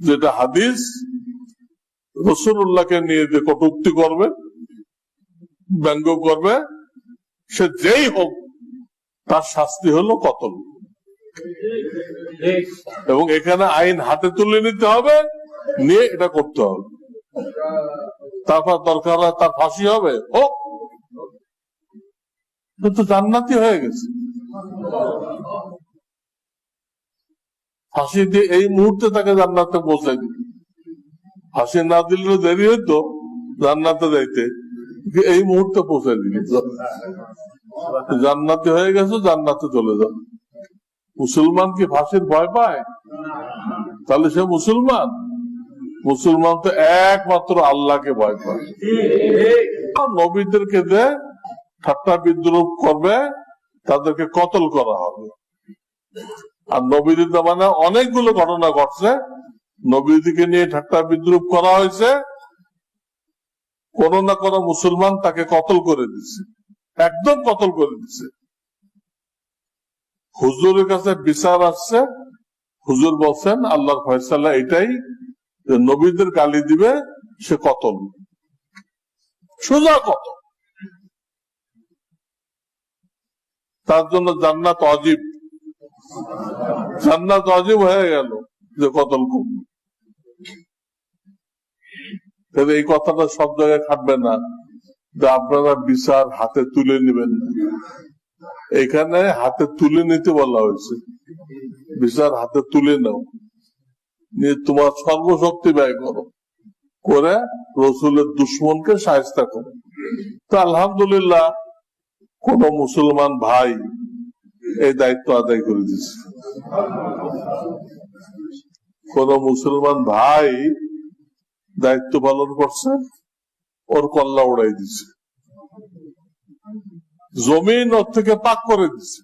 যেটা হাদিস রসুল্লাহকে নিয়ে যে কটুক্তি করবে, ব্যঙ্গ করবে, সে যেই হোক, তার শাস্তি হলো কতল। এবং এখানে আইন হাতে তুলে নিতে হবে, নিয়ে এটা করতে হবে। তারপর দরকার হয় তার ফাঁসি হবে ও তো জান্নাতি হয়ে গেছে। ফাঁসি দিয়ে এই মুহূর্তে তাকে জান্নাতে পৌঁছাই দিবে ফাঁসি না দিলেও দেরি হইতো জান্নাতে যাইতে। এই মুহূর্তে পৌঁছাই দিবে জান্নাতি হয়ে গেছে, জান্নাতে চলে যাও। মুসলমান কি ফাঁসির ভয় পায়? তাহলে সে মুসলমান? মুসলমান তো একমাত্র আল্লাহকে ভয় পায়। নবীদেরকে যে ঠাট্টা বিদ্রুপ করবে, তাদেরকে কতল করা হবে? আর নবীদের মানে অনেকগুলো ঘটনা ঘটছে। নবীদিকে নিয়ে ঠাট্টা বিদ্রুপ করা হয়েছে। কোন না কোন মুসলমান তাকে কতল করে দিচ্ছে একদম কতল করে দিচ্ছে হুজুরের কাছে বিচার আসছে। হুজুর বলছেন, আল্লাহর ফয়সাল্লাহ এটাই যে নবীদের গালি দিবে, সে কতল। সোজা কত তার জন্য জান্নাত অজীব। জান্নাত অজীব হয়ে গেল যে কতল করবে। তাহলে এই কথাটা সব জায়গায় খাটবে না যে আপনারা বিচার হাতে তুলে নেবেন এখানে হাতে তুলে নিতে বলা হয়েছে। বিচার হাতে তুলে নাও। নিয়ে তোমার সর্বশক্তি ব্যয় করো। করে রসুলের দুশ্মনকে সাহায্য করো। তো আলহামদুলিল্লাহ কোন মুসলমান ভাই এই দায়িত্ব আদায় করে দিচ্ছে কোন মুসলমান ভাই দায়িত্ব পালন করছে, ওর কল্লা উড়াই দিছে জমিন ওর থেকে পাক করে দিছে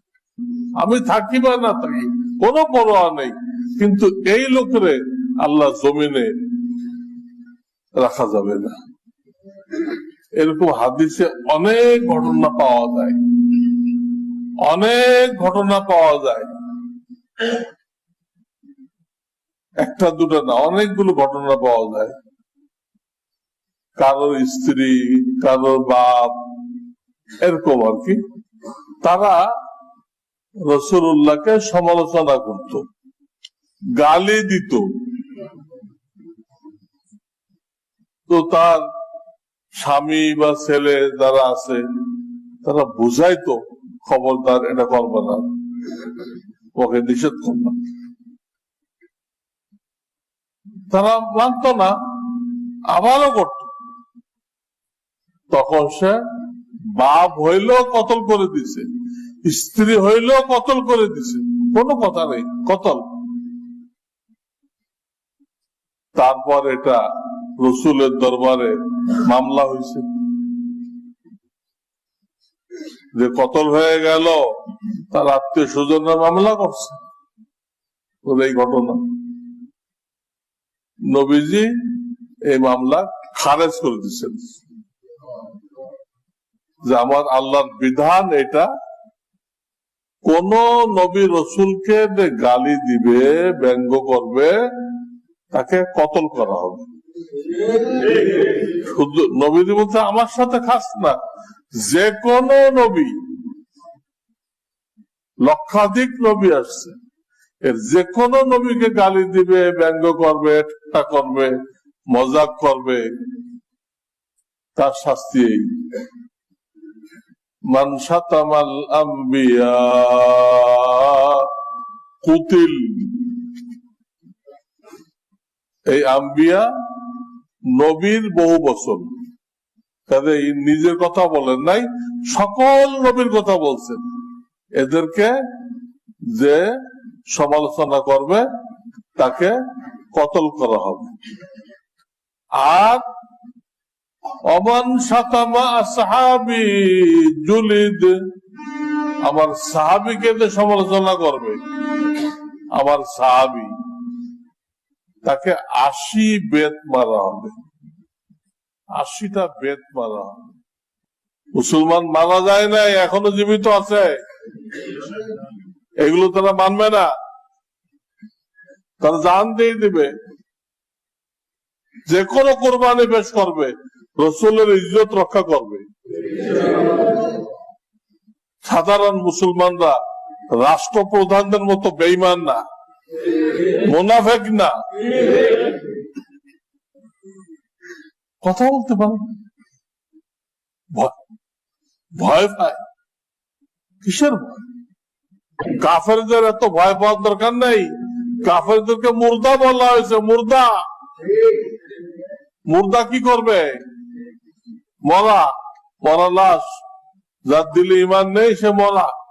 আমি থাকি বা না থাকি, কোনো পরোয়া নেই। কিন্তু এই লোকেরে আল্লাহ জমিনে রাখা যাবে না। এরকম হাদিসে অনেক ঘটনা পাওয়া যায়। অনেক ঘটনা পাওয়া যায়। একটা, দুটো না, অনেকগুলো ঘটনা পাওয়া যায়। কারোর স্ত্রী, কারোর বাপ, এরকম আর কি। তারা রসুল্লাহকে সমালোচনা করত, গালি দিত। তো তার স্বামী বা ছেলে যারা আছে, তারা বুঝাইতো খবরদার, এটা করবে না। ওকে নিষেধ করবে তারা মানত না, আবারও করত। তখন সে বাপ হইলেও কতল করে দিছে, স্ত্রী হইলেও কতল করে দিছে, কোনো কথা নেই, কতল। তারপর এটা রসুলের দরবারে মামলা হয়েছে যে কতল হয়ে গেল, তার আত্মীয় স্বজনরা মামলা করছে। এই ঘটনা। নবীজি এই মামলা খারেজ করে দিচ্ছেন যে আমার আল্লাহর বিধান এটা, কোন নবী রসুলকে গালি দিবে, ব্যঙ্গ করবে, তাকে কতল করা হবে। শুধু নবীজি বলছে, আমার সাথে খাস না। যে কোন নবী, লক্ষাধিক নবী আসছে। এর যে কোন নবীকে গালি দিবে, ব্যঙ্গ করবে, ঠাট্টা করবে, মজাক করবে, তার শাস্তি এই। মান সাতামাল আম্বিয়া কুতিল। এই আম্বিয়া নবীর বহু বছর কাজে নিজের কথা বলেন নাই, সকল নবীর কথা বলছেন। এদেরকে যে সমালোচনা করবে, তাকে কতল করা হবে। আর অমান সাতামা সাহাবি জুলিদ, আমার সাহাবিকে যে সমালোচনা করবে, আমার সাহাবি, তাকে আশি বেত মারা হবে। আশিটা বেদ মারা। মুসলমান মারা যায় নাই, এখনও জীবিত আছে। এগুলো তারা মানবে না। তারা জান দিয়ে দিবে। যে কোনো কোরবানি পেশ করবে, রসুলের ইজ্জত রক্ষা করবে। সাধারণ মুসলমানরা রাষ্ট্রপ্রধানদের মতো বেইমান না, মোনাফেক না। কথা বলতে পারে? ভয়- পায়। কিসের ভয়? কাফেরদের এত ভয় পাওয়ার দরকার নেই। কাফেরদেরকে মুর্দা বলা হয়েছে, মুর্দা। মুর্দা কি করবে? মরা মরা লাশ। যার দিলে ইমান নেই, সে মরা।